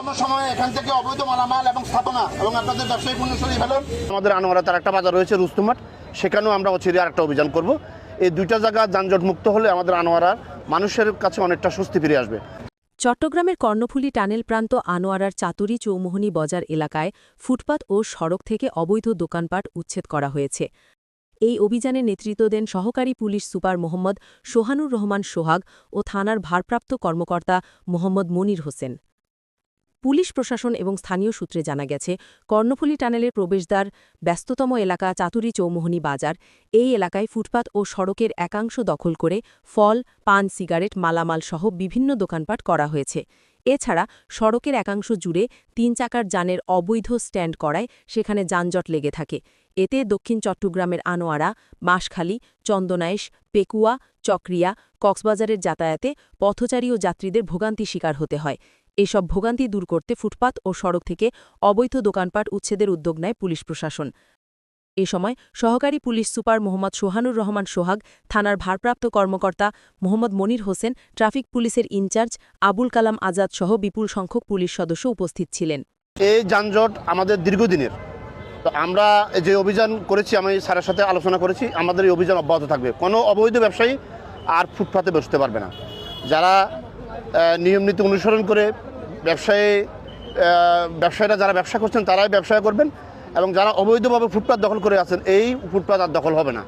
কোনো সময় এখান থেকে অবৈধ মালামাল এবং স্থাপনা এবং আপনাদের ব্যবসায়ী পণ্য সরিয়ে ফেলুন। আমাদের আনোয়ারা তার একটা বাজার রয়েছে রুস্তুমাট সেখানেও আমরা অচিরে আরেকটা অভিযান করব। এই দুইটা জায়গা যানজট মুক্ত হলে আমাদের আনোয়ারার মানুষের কাছে অনেকটা স্বস্তি ফিরে আসবে। চট্টগ্রামের কর্ণফুলী টানেল প্রান্ত আনোয়ারার চাতুরি চৌমোহনী বাজার এলাকায় ফুটপাত ও সড়ক থেকে অবৈধ দোকানপাট উচ্ছেদ করা হয়েছে। এই অভিযানে নেতৃত্ব দেন সহকারী পুলিশ সুপার মোহাম্মদ সোহানুর রহমান সোহাগ ও থানার ভারপ্রাপ্ত কর্মকর্তা মোহাম্মদ মনির হোসেন। পুলিশ প্রশাসন এবং স্থানীয় সূত্রে জানা গেছে, কর্ণফুলী টানেলের প্রবেশদ্বার, ব্যস্ততম এলাকা চাতুরি চৌমোহনী বাজার, এই এলাকায় ফুটপাত ও সড়কের একাংশ দখল করে ফল, পান, সিগারেট, মালামাল সহ বিভিন্ন দোকানপাট করা হয়েছে। এছাড়া সড়কের একাংশ জুড়ে তিন চাকার যানের অবৈধ স্ট্যান্ড করায় সেখানে যানজট লেগে থাকে। এতে দক্ষিণ চট্টগ্রামের আনোয়ারা, বাঁশখালী চন্দনাইশ পেকুয়া, চক্রিয়া, কক্সবাজারের যাতায়াতে পথচারী ও যাত্রীদের ভোগান্তি শিকার হতে হয়। এসব ভোগান্তি দূর করতে ফুটপাত ও সড়ক থেকে অবৈধ দোকানপাট উচ্ছেদের উদ্যোগ নেয় পুলিশ প্রশাসন। এ সময় সহকারী পুলিশ সুপার মোহাম্মদ সোহানুর রহমান সোহাগ, থানার ভারপ্রাপ্ত কর্মকর্তা মোহাম্মদ মনির হোসেন, ট্রাফিক পুলিশের ইনচার্জ আবুল কালাম আজাদ সহ বিপুল সংখ্যক পুলিশ সদস্য উপস্থিত ছিলেন। এই যানজট আমাদের দীর্ঘদিনের। তো আমরা যে অভিযান করেছি, আমি স্যারের সাথে আলোচনা করেছি, আমাদের এই অভিযান অব্যাহত থাকবে। কোনো অবৈধ ব্যবসায়ী আর ফুটপাতে বসতে পারবে না। যারা নিয়ম নীতি অনুসরণ করে ব্যবসায়ী ব্যবসায়ীরা যারা ব্যবসা করছেন তারাই ব্যবসা করবেন এবং যারা অবৈধভাবে ফুটপাত দখল করে আছেন, এই ফুটপাত আর দখল হবে না।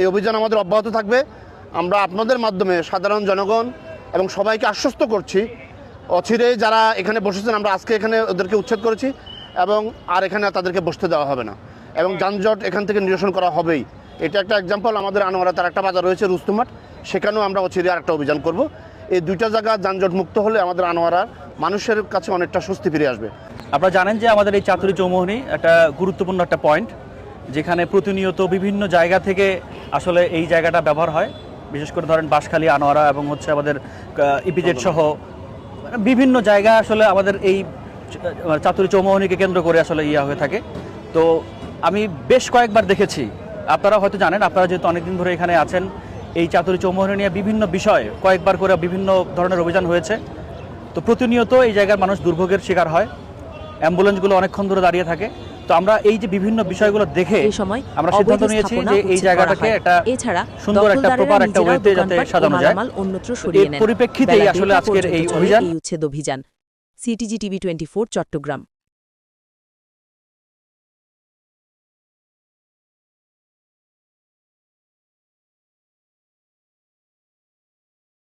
এই অভিযান আমাদের অব্যাহত থাকবে। আমরা আপনাদের মাধ্যমে সাধারণ জনগণ এবং সবাইকে আশ্বস্ত করছি। অচিরে যারা এখানে বসেছেন, আমরা আজকে এখানে ওদেরকে উচ্ছেদ করেছি এবং আর এখানে তাদেরকে বসতে দেওয়া হবে না। এবং যানজট এখান থেকে নিরসন করা হবেই। এটা একটা এক্সাম্পল আমাদের আনোয়ারা তার একটা বাজার রয়েছে রুস্তুমাট সেখানেও আমরা অচিরে আরেকটা অভিযান করব। এই দুইটা জায়গা যানজট মুক্ত হলে আমাদের আনোয়ারার মানুষের কাছে অনেকটা স্বস্তি ফিরে আসবে। আপনারা জানেন যে আমাদের এই চাতুরি চৌমোহনী একটা গুরুত্বপূর্ণ একটা পয়েন্ট যেখানে প্রতিনিয়ত বিভিন্ন জায়গা থেকে আসলে এই জায়গাটা ব্যবহার হয়। বিশেষ করে ধরেন বাঁশখালী, আনোয়ারা এবং হচ্ছে আমাদের ইপিজেড সহ বিভিন্ন জায়গা আসলে আমাদের এই চাতুরি চৌমোহনীকে কেন্দ্র করে আসলে ইয়া হয়ে থাকে। তো আমি বেশ কয়েকবার দেখেছি। আপনারা হয়তো জানেন, আপনারা যেহেতু অনেকদিন ধরে এখানে আছেন এই চাতুরি চৌমোহনী নিয়ে বিভিন্ন বিষয় কয়েকবার করে বিভিন্ন ধরনের অভিযান হয়েছে। তো প্রতিনিয়ত এই জায়গার মানুষ দুর্ভোগের শিকার হয়। অ্যাম্বুলেন্সগুলো অনেকক্ষণ ধরে দাঁড়িয়ে থাকে। তো আমরা এই যে বিভিন্ন বিষয়গুলো দেখে এই সময় আমরা সিদ্ধান্ত নিয়েছি যে এই জায়গাটাকে একটা এছাড়া সুন্দর একটা প্রপার একটা ওয়েতে যাতে সাজানো যায়। অন্যত্র সরিয়ে এর নেন। পরিপ্রেক্ষিতেই আসলে আজকের এই অভিযান উচ্ছেদ অভিযান। CTG TV twenty Chattogram.